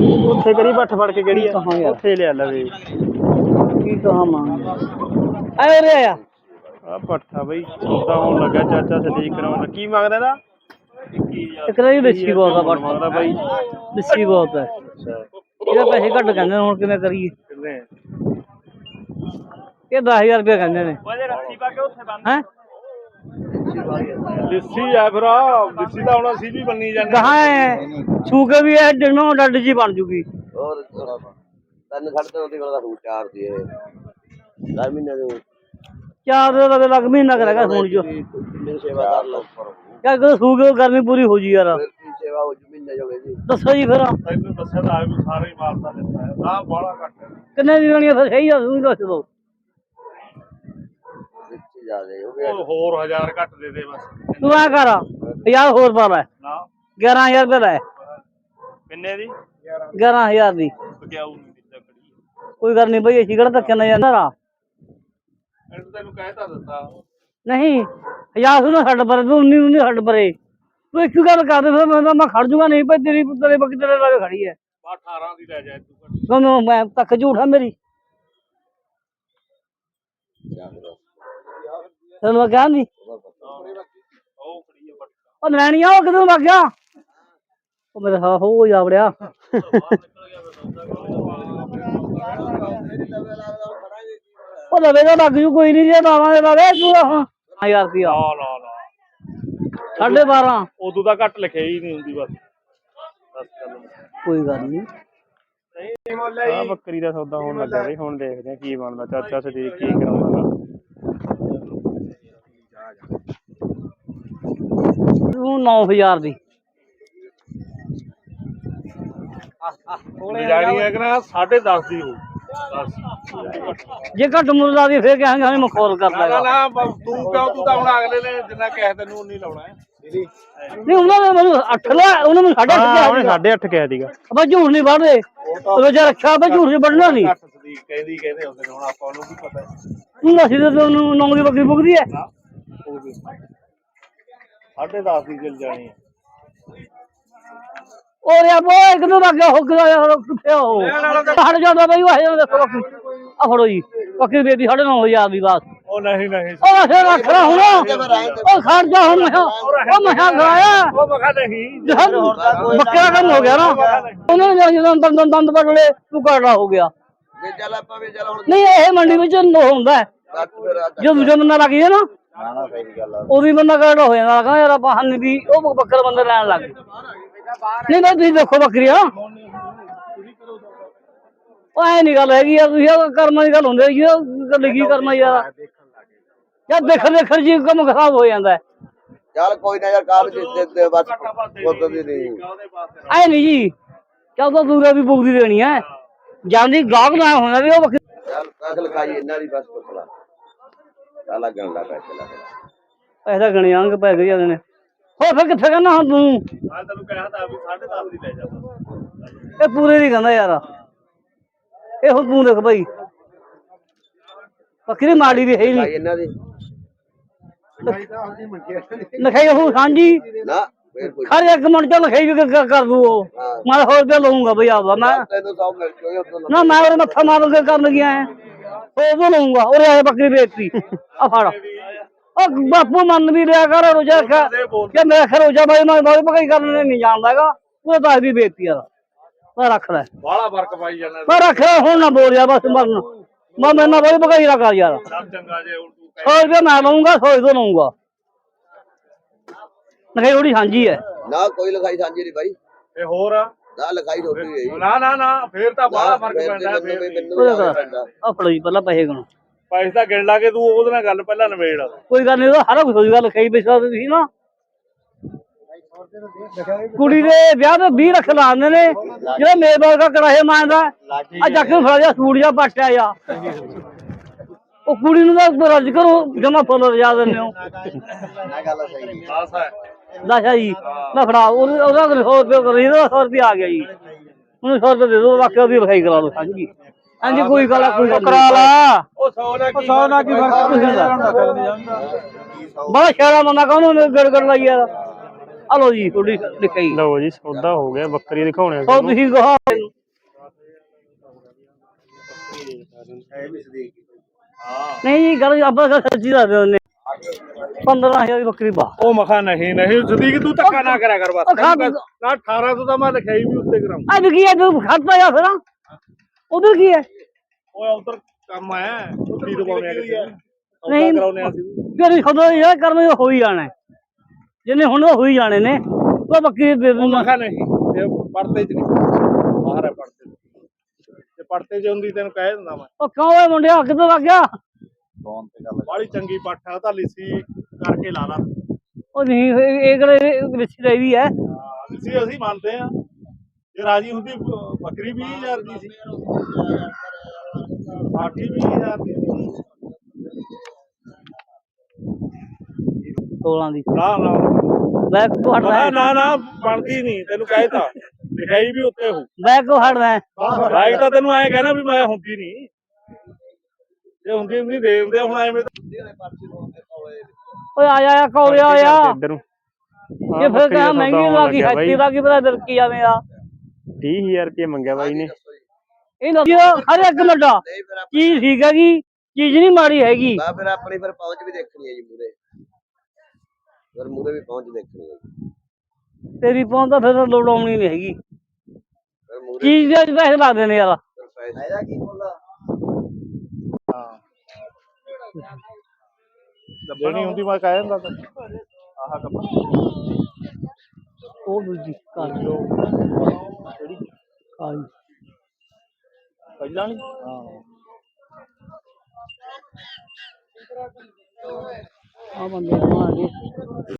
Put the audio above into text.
ਉੱਥੇ ਕਰੀ ਬੱਠ ਫੜ ਕੇ ਕਿਹੜੀ ਕਹਾਂ ਆ ਯਾਰ। ਉੱਥੇ ਲਿਆ ਲਵੇ। ਕੀ ਕਹਾਂ ਮਾਂ ਐ ਰੇ ਆ ਆ ਪੱਠਾ ਬਈ ਸੌਦਾ ਹੋਣ ਲੱਗਾ ਚਾਚਾ ਸਦੀਕ ਕਰਾਉਣ। ਕੀ ਮੰਗਦਾ ਇਹਦਾ? ਇੱਕ ਤਾਂ ਇਹ ਲੱਸੀ ਬਹੁਤ ਆ ਬੱਠ ਮੰਗਦਾ ਬਾਈ। ਲੱਸੀ ਬਹੁਤ ਹੈ ਇਹਦੇ ਪੈਸੇ ਘੱਟ ਕਹਿੰਦੇ ਨੇ ਹੁਣ ਕਿਵੇਂ ਕਰੀਏ? ਕਿੰਨੇ? ਇਹ 10000 ਰੁਪਏ ਕਹਿੰਦੇ ਨੇ। ਵਜੇ ਰੱਸੀ ਪਾ ਕੇ ਉੱਥੇ ਬੰਨ ਹੈ? ਲਿੱਸੀ ਆ ਫਿਰ ਆ ਲਿੱਸੀ ਤਾਂ ਹੁਣ ਅਸੀਂ ਵੀ ਬੰਨੀ ਜਾਂਦੇ ਕਹਾਂ ਛੂ ਕੇ ਵੀ ਇਹ ਡਿਨੋਂ ਡੱਡ ਜੀ ਬਣ ਜੂਗੀ। ਹੋਰ ਤਿੰਨ ਸਾਢੇ ਤਿੰਨ ਦੀ ਗੱਲ ਦਾ ਸੂਟ ਚਾਰ ਦੀ ਇਹ। ਦਰ ਮਹੀਨੇ ਦੇ ਚਾਰ ਦੇ ਲਗੇ ਮਹੀਨਾ ਕਰੇਗਾ ਸੂਣ ਜੋ ਕਿੰਨੇ ਸੇਵਾਦਾਰ ਲੋਕ ਪਰ ਯਾਰ ਕਦੋਂ ਸੂ ਕੇ ਗਰਮੀ ਪੂਰੀ ਹੋ ਜੀ ਯਾਰ। ਕੀ ਸੇਵਾ ਹੋ ਜੂ ਮਹੀਨੇ ਜੋਗੇ ਜੀ। ਦੱਸੋ ਜੀ ਫਿਰ। ਤੈਨੂੰ ਦੱਸਿਆ ਤਾਂ ਆ ਵੀ ਸਾਰੇ ਹੀ ਮਾਰਦਾ ਦਿੱਤਾ ਹੈ। ਨਾ ਬਾਲਾ ਘੱਟ ਹੈ। ਕਿੰਨੇ ਦੀ ਲੈਣੀ ਆ ਫਿਰ ਸਹੀ ਆ ਤੁਸੀਂ ਦੱਸ ਦਿਓ ਵਿੱਚ ਹੀ ਗਿਆ ਉਹ ਹੋਰ ਹਜ਼ਾਰ ਘੱਟ ਦੇ ਦੇ ਬਸ। ਤੂੰ ਐ ਕਰ ਹਜ਼ਾਰ ਹੋਰ ਪਾ ਲੈ। ਨਾ। 11000 ਰੁਪਏ ਲੈ। ਕਿੰਨੇ ਦੀ? 11000 ਦੀ। ਬਕਿਆਉ ਨਹੀਂ ਦਿੱਤਾ ਕੜੀ। ਕੋਈ ਗੱਲ ਨਹੀਂ ਬਈ ਅਸੀਂ ਕਿਹੜਾ ਧੱਕੇ ਨਾਲ ਜਾਂਦਾ ਰਾ ਤੈਨੂੰ ਕਹਿਤਾ ਦਿੱਤਾ। ਨਹੀਂ ਹਜ਼ਾਰ ਸੁਣਾ ਛੱਡ ਪਰੇ ਤੂੰ 19 19 ਛੱਡ ਪਰੇ। ਤੂੰ ਇੱਕ ਗੱਲ ਕਰ ਦੇ ਫਿਰ ਮੈਂ ਤਾਂ ਮੈਂ ਖੜ ਜੂਗਾ ਨਹੀਂ ਭਾਈ ਤੇਰੀ ਤੇਰੇ ਬੱਕੀ ਤੇਰੇ ਲਾਗੇ ਖੜੀ ਹੈ ਬਾ 18 ਦੀ ਲੈ ਜਾ ਤੂੰ ਘੱਟ। ਤੁਹਾਨੂੰ ਮੈਂ ਤੱਕ ਝੂਠਾ ਮੇਰੀ। ਤੈਨੂੰ ਮੈਂ ਕਿਹਾ ਨਹੀਂ ਉਹ ਆ ਬੱਟ ਉਹ ਲੈਣੀ ਆ ਉਹ ਕਿਦੋਂ ਵਗ ਗਿਆ? ਉਹ ਮੇਰੇ ਹਾਂ ਹੋ ਜਾ ਵੜਿਆ। ਉਹ ਲਵੇ ਤਾਂ ਲੱਗ ਜੂ ਕੋਈ ਨਹੀਂ ਜੇ ਲਾਵਾਂਗੇ ਲਵੇ ਤੂੰ ਹਾਂ 1000 ਰੁਪਿਆ ਲਾ ਲਾ ਲਾ। ਸਾਢੇ 12 ਉਦੋਂ ਤਾਂ ਘੱਟ ਲਿਖਿਆ ਹੀ ਨਹੀਂ ਹੁੰਦੀ ਬਸ। ਕੋਈ ਗੱਲ ਨਹੀਂ ਆ ਬੱਕਰੀ ਦਾ ਸੌਦਾ ਹੋਣ ਲੱਗਾ ਬਈ ਹੁਣ ਦੇਖਦੇ ਆ ਕੀ ਬਣਦਾ। ਚਾਚਾ ਸਦੀਕ ਕੀ ਕਰਾਉਂਦਾ। ਤੂੰ 9000 ਦੀ। ਜਾਣੀ ਹੈ ਕਿ ਨਾ 10.5 ਦੀ ਹੋ 10 ਜੇ ਘੱਟ ਮੁੱਲ ਲਾ ਦੀ ਫੇਰ ਕਹਾਂਗੇ ਹਮੇ ਮਖੌਲ ਕਰ ਨਾ ਲੈਗਾ। ਨਾ ਬ- ਤੂੰ ਕਿਉਂ ਤੂੰ ਤਾਂ ਹੁਣ ਅਗਲੇ ਨੇ ਜਿੰਨਾ ਕਹਿ ਤੈਨੂੰ ਉਨੀ ਲਾਉਣਾ ਹੈ। ਨਹੀਂ ਉਹਨਾਂ ਨੇ ਮੈਨੂੰ 8 ਲਿਆ ਉਹਨਾਂ ਨੂੰ 8.5 ਹਾਂ ਕਿਹਾ ਉਹਨੇ ਸੀਗਾ। 8.5 ਕਹਿ ਦੀਗਾ ਆਪਾਂ ਝੂਠ ਨਹੀਂ ਵੜਦੇ ਰੋਜ਼ਾ ਰੱਖਿਆ ਆਪਾਂ ਝੂਠ ਨਹੀਂ ਵੜਨਾ ਨਹੀਂ ਘੱਟ ਸਦੀਕ ਕਹਿੰਦੀ ਕਹਿੰਦੇ ਹੁੰਦੇ ਨੇ ਹੁਣ ਆਪਾਂ ਨੂੰ ਵੀ ਪਤਾ ਹੈ? ਤੂੰ ਦੱਸ ਦੇ ਤੈਨੂੰ ਨੌਂ ਦੀ ਬੱਕਰੀ ਬੁਗਦੀ ਹੈ ਨਾ ਉਹ ਵੀ 10.5 ਦੀ ਚੱਲ ਜਾਣੀ ਹੈ ਉਹ ਰਿਆ ਬੋ ਇੱਕ ਨੂੰ ਲੱਗ ਗਿਆ? ਹੋ ਗਿਆ ਕਿੱਥੇ ਹੋ ਹਟ ਜਾਂਦਾ ਬਈ ਵਾਹ ਜਾਂਦਾ ਦੇਖੋ ਬੱਕਰੀ ਆ ਫੜੋ ਜੀ। ਬੱਕਰੀ ਦੇ ਦੀ 9500 ਦੀ ਬਾਤ। ਉਹ ਨਹੀਂ ਨਹੀਂ। ਉਹ ਫੇਰ ਰੱਖ ਲੈ ਹੁਣ। ਉਹ ਖੜ ਜਾ ਹੁਣ ਮੈਂ ਉਹ ਮੈਂ ਖੜਾਇਆ। ਉਹ ਬਖਾ ਨਹੀਂ। ਬੱਕਰਾ ਕੰਮ ਹੋ ਗਿਆ ਨਾ। ਉਹਨਾਂ ਨੇ ਜਦੋਂ ਦੰਦ ਦੰਦ ਦੰਦ ਬੜਲੇ ਤੂੰ ਕਰੜਾ ਹੋ ਗਿਆ। ਵੇ ਚੱਲ ਆਪਾਂ ਵੀ ਚੱਲ ਹੁਣ ਨਹੀਂ ਇਹ ਮੰਡੀ ਵਿੱਚ ਨੋ ਹੁੰਦਾ। ਹੈ। ਦੱਸ ਫਿਰ ਆ ਜੋ ਦੂਜਾ ਬੰਦਾ ਲੱਗ ਜੇ ਨਾ। ਨਾ ਨਾ ਸਹੀ ਗੱਲ ਆ। ਉਹ ਵੀ ਬੰਦਾ ਕਰੜਾ ਹੋ ਜਾਂਦਾ ਕਹਿੰਦਾ ਯਾਰ ਆਪਾਂ ਹੰਨ ਵੀ ਉਹ ਬੱਕਰ ਬੰਦੇ ਲੈਣ ਲੱਗ ਗਏ। ਨਹੀਂ ਨਹੀਂ ਤੁਸੀਂ ਦੇਖੋ ਬੱਕਰੀਆਂ। ਉਹ ਐ ਨਹੀਂ ਗੱਲ ਹੈਗੀ ਯਾਰ ਤੁਸੀਂ ਉਹ ਕਰਮਾਂ ਦੀ ਗੱਲ ਹੁੰਦੀ ਉਹ ਗੱਲ ਕੀ ਕਰਨਾ ਯਾਰ। ਯਾਰ ਦੇਖ ਦੇਖ ਜੀ ਕੰਮ ਖਰਾਬ ਹੋ ਜਾਂਦਾ। ਹੈ ਚੱਲ ਕੋਈ ਨਾ ਯਾਰ ਜਿੱਦੇ ਦੇ ਬਸ ਪੁੱਤ ਦੀ ਨਹੀਂ ਐ ਨਹੀਂ ਜੀ ਚੱਲ ਤਾਂ ਦੂਰਾ ਵੀ ਬੁਗਦੀ ਦੇਣੀ ਹੈ ਜਾਂਦੀ ਗਾਹਕ ਨਾ ਹੋਣਾ ਵੀ ਉਹ ਬੱਕਰੀ ਚੱਲ ਪੈਸੇ ਲਿਖਾਈ ਇਹਨਾਂ ਦੀ ਬਸ ਪੁੱਛ ਲਾ ਚੱਲ ਲੱਗਣ ਲੱਗਾ ਪੈਸੇ ਲੱਗ ਪੈਸਾ ਗਣੇ ਆਂਗੇ ਪੈਸੇ ਜਾਂਦੇ ਨੇ। ਹੋ ਫਿਰ ਕਿੱਥੇ ਕਹਿੰਦਾ ਹੁਣ ਤੂੰ? ਮੈਂ ਤੈਨੂੰ ਕਿਹਾ ਤਾਂ ਵੀ 10.5 ਦੀ ਲੈ ਜਾ। ਇਹ ਪੂਰੇ ਨਹੀਂ ਕਹਿੰਦਾ ਯਾਰ। ਇਹ ਹੁਣ ਤੂੰ ਦੇਖ ਭਾਈ ਬੱਕਰੀ ਮਾੜੀ ਵੀ ਹੈ ਹੀ ਲਿਖਾਈ ਨਹੀਂ ਇਹਨਾਂ ਦੀ। ਲਿਖਾਈ ਉਹ ਸਾਂਝੀ। ਨਾ ਫੇਰ ਕੋਈ ਹਰ ਇੱਕ ਮਿੰਟ ਚ ਲਿਖਾਈ ਵੀ ਕਰ ਕਰ ਦੂ ਉਹ। ਮੈਂ ਹੋਰ ਰੁਪਇਆ ਲਊਂਗਾ ਬਈ ਆਵਾ ਮੈਂ ਤੈਨੂੰ ਸੌ ਮਿਲ ਜੂਗੀ ਉਦੋਂ ਨਾ ਮੈਂ ਉਹਦੇ ਮੱਥਾ ਮਾਰ ਕੇ ਕਰਨ ਗਿਆ ਹੈ ਉਹ ਉਹ ਲਊਂਗਾ ਉਹ ਆ ਬੱਕਰੀ ਵੇਚਤੀ। ਆ ਫੜ। ਉਹ ਬਾਪੂ ਮੰਨ ਵੀ ਲਿਆ ਕਰ ਰੋਜਾ ਖਾ ਕਿ ਮੈਂ ਖਰ ਰੋਜਾ ਬਾਈ ਮੈਂ ਬਾਈ ਪਕਾਈ ਕਰਨ ਨਹੀਂ ਜਾਣਦਾ ਹੈਗਾ। ਉਹ ਤਾਂ ਵੀ ਵੇਚਤੀ ਯਾਰ ਮੈਂ ਰੱਖ ਲੈ। ਬਾਹਲਾ ਫ਼ਰਕ ਪਾਈ ਜਾਂਦਾ ਮੈਂ ਰੱਖ ਲੈ ਹੁਣ ਨਾ ਬੋਲ ਜਾ ਬਸ ਮਰਨ। ਮੈਂ ਮੈਂ ਨਾ ਬਾਈ ਪਕਾਈ ਨਾ ਕਰ ਯਾਰ। ਸਭ ਚੰਗਾ ਜੇ ਹੁਣ ਤੂੰ ਸੌ ਰੁਪਇਆ ਮੈਂ ਲਊਂਗਾ ਸੌ ਤੋਂ ਲਊਂਗਾ। ਨਹੀਂ ਉਹਦੀ ਸਾਂਝੀ ਹੈ। ਨਾ ਕੋਈ ਲਿਖਾਈ ਸਾਂਝੀ ਨਹੀਂ ਬਾਈ। ਤੇ ਹੋਰ ਨਾ ਲਿਖਾਈ ਛੋਟੀ ਹੋਈ ਨਾ ਨਾ ਨਾ ਫੇਰ ਤਾਂ ਬਾਹਲਾ ਫ਼ਰਕ ਪੈਂਦਾ ਮੈਨੂੰ ਫੇਰ ਨਹੀਂ। ਮੈਨੂੰ ਉਹਦਾ ਵੀ ਕਰ ਪੈਂਦਾ ਆ ਫੜੋ ਜੀ ਪਹਿਲਾਂ ਪੈਸੇ ਗਣੋ ਪੈਸੇ ਤਾਂ ਗਿਣ ਲਾ ਕੇ ਤੂੰ ਉਹਦੇ ਨਾਲ ਗੱਲ ਪਹਿਲਾਂ ਨਵੇੜ ਕੋਈ ਗੱਲ ਨਹੀਂ ਉਹਦਾ ਹਰ ਕੁਝ ਹੋ ਜੂਗਾ ਲਿਖਾਈ ਪੈਸਾ ਤੁਸੀਂ ਨਾ ਕੁੜੀ ਦੇ ਵਿਆਹ ਤੇ 20 ਲੱਖ ਲਾਉਂਦੇ ਨੇ ਜਿਹੜਾ ਮੇਰੇ ਵਰਗਾ ਕੜਾਹੇ ਮਾਰਦਾ ਆ ਜਾ ਕੇ ਫੜਾ ਜਾ ਸੂਟ ਜਾ ਪੱਟਿਆ ਜਾ ਉਹ ਕੁੜੀ ਨੂੰ ਤਾਂ ਰੱਜ ਕਰੋ ਜਮਾ ਫੁੱਲ ਰਜਾ ਦਿੰਦੇ ਹੋ ਨਾ ਗੱਲ ਸਹੀ ਬਸ ਹੈ ਦੱਸਿਆ ਜੀ ਨਾ ਫੜਾ ਉਹਦਾ ਉਹਦਾ 100 ਰੁਪਏ ਕਰੀ ਦਾ 100 ਰੁਪਏ ਆ ਗਿਆ ਜੀ। ਉਹਨੂੰ 100 ਰੁਪਏ ਦੇ ਦੋ ਬਾਕੀ ਉਹਦੀ ਲਿਖਾਈ ਕਰਾ ਲਓ ਹਾਂਜੀ ਹਾਂਜੀ ਕੋਈ ਗੱਲ ਆ, ਕੋਈ ਗੱਲ ਕਰਾ ਲਾ। ਉਹ 100 ਨਾਲ ਕੀ 100 ਨਾਲ ਕੀ ਬੜਾ ਸ਼ਾਰਾ ਬੰਦਾ ਕਹਨੂੰ ਨੇ ਗੜ ਗੜ ਲਾਈ ਯਾਰ ਆ ਲੋ ਜੀ ਤੁਹਾਡੀ ਲਿਖਾਈ। ਲਓ ਜੀ ਸੌਦਾ ਹੋ ਗਿਆ ਬੱਕਰੀ ਦਿਖਾਉਣੇ ਆ ਉਹ ਤੁਹਾਨੂੰ। ਤੁਸੀਂ ਕਹਾ ਨਹੀਂ ਜੀ ਗੱਲ ਆਪਾਂ ਸੱਚੀ ਦੱਸਦੇ ਹੁੰਦੇ 15000 ਦੀ ਬੱਕਰੀ ਪਾ ਉਹ ਮਖਾ ਨਹੀਂ ਨਹੀਂ ਸਦੀਕ ਤੂੰ ਧੱਕਾ ਨਾ ਕਰਿਆ ਕਰ ਬਸ। ਨਾ 18 ਤੋਂ ਤਾਂ ਮੈਂ ਲਿਖਾਈ ਵੀ ਉੱਤੇ ਕਰਾਂ ਅੱਜ ਕੀ ਹੈ ਤੂੰ ਖੜਦਾ ਜਾ ਫਿਰ? ਉਧਰ ਕੀ ਹੈ? ਓਏ ਉਧਰ ਕੰਮ ਆਇਆ ਉੱਤੀ ਦਬਾਉਣੇ ਆ। ਨਹੀਂ। ਕਰਾਉਣੇ ਆ ਸੀ ਤੇਰੀ ਖਬਰ ਇਹ ਕਰਮ ਹੋ ਹੀ ਜਾਣਾ ਹੈ। ਜਿੰਨੇ ਹੁਣ ਉਹ ਹੀ ਜਾਣੇ ਨੇ ਉਹ ਬੱਕਰੀ ਦੇ ਦਿੰਦਾ। ਮਖਾ ਨਹੀਂ ਇਹ ਪੜਤੇ ਚ ਨਹੀਂ। ਬਾਹਰ ਹੈ ਪੜਤੇ ਤੇ ਪੜਤੇ ਚ ਹੁੰਦੀ ਤੈਨੂੰ ਕਹਿ ਦਿੰਦਾ ਮੈਂ। ਉਹ ਕਿਉਂ ਓਏ ਮੁੰਡਿਆ ਕਿੱਧਰ ਲੱਗ ਗਿਆ? ਫੋਨ ਤੇ ਗੱਲ ਬਾਲੀ ਚੰਗੀ ਪੱਠ ਆ ਉਹ ਤਾਂ ਲਿੱਸੀ ਕਰਕੇ ਲਾ ਲਾ। ਉਹ ਨਹੀਂ ਇਹ ਇਹ ਕਿਹੜੇ ਰਿਸ਼ਤੇ ਰਹੀ ਵੀ ਹੈ। ਹਾਂ, ਲਿੱਸੀ ਅਸੀਂ ਮੰਨਦੇ ਆ ਜੇ ਰਾਜੀ ਹੁੰਦੀ ਬ- ਬੱਕਰੀ 20000 ਦੀ ਸੀ। ਬਾਕੀ 20000 ਦੀ ਸੀ। 16 ਦੀ। ਨਾ ਨਾ। ਬੈਕ ਤੋਂ ਹਟਦਾ ਨਾ ਹੈ? ਨਾ ਨਾ ਬਣਦੀ ਨਹੀਂ ਤੈਨੂੰ ਕਹਿਤਾ ਲਿਖਾਈ ਵੀ ਉੱਤੇ ਹੋ। ਹਟਦਾ ਤਾਂ ਤੈਨੂੰ ਐ ਕਹਿਣਾ ਵੀ ਮੈਂ ਹੁੰਦੀ ਨਹੀਂ। ਜੇ ਹੁੰਦੀ ਹੁੰਦੀ ਦੇ ਦਿੰਦੇ ਹੁਣ ਐਵੇਂ ਤਾਂ- ਓਏ ਆ ਜਾ ਕੌੜਿਆ ਆਇਆ ਇੱਧਰ। ਨੂੰ ਇਹ ਫਿਰ ਕਹਾਂ ਮਹਿੰਗੀ ਲੱਗੀ ਹੱਤੀ ਲੱਗੀ ਪਤਾ ਦਿਲ ਕੀ ਆਵੇਂ ਆ। 30000 ਰੁਪਏ ਮੰਗਿਆ ਬਾਈ ਨੇ। ਇਹ ਦੱਸਿਓ ਹਰ ਇੱਕ ਮੁੰਡਾ ਨਹੀਂ ਫਿਰ ਚੀਜ਼ ਠੀਕ ਹੈਗੀ ਚੀਜ਼ ਨਹੀਂ ਮਾੜੀ ਹੈਗੀ। ਆਪਾਂ ਫਿਰ ਆਪਣੀ ਫਿਰ ਪਹੁੰਚ ਵੀ ਦੇਖਣੀ ਹੈ ਜੀ ਮੂਰੇ ਫਿਰ ਮੂਰੇ ਵੀ ਪਹੁੰਚ ਦੇਖਣੀ ਹੈ ਤੇਰੀ ਪਹੁੰਚ ਤਾਂ ਫਿਰ ਲੋੜ ਆਉਣੀ ਨਹੀਂ ਹੈਗੀ। ਫਿਰ ਮੂਰੇ ਚੀਜ਼ ਦੇ ਪੈਸੇ ਲੱਗਦੇ ਨੇ ਯਾਰ। ਕੀ ਦੇਣੀ ਹੁੰਦੀ ਮੈਂ ਕਹਿ ਦਿੰਦਾ ਤਾਂ ਆਹ ਕੱਪਾ ਉਹ ਦੂਜੀ ਕਾਲੀ ਕਿਹੜੀ? ਕਾਲੀ ਪਹਿਲਾਂ ਨਹੀਂ ਹਾਂ। ਆ ਬੰਦੇ ਮਾਰ ਗਏ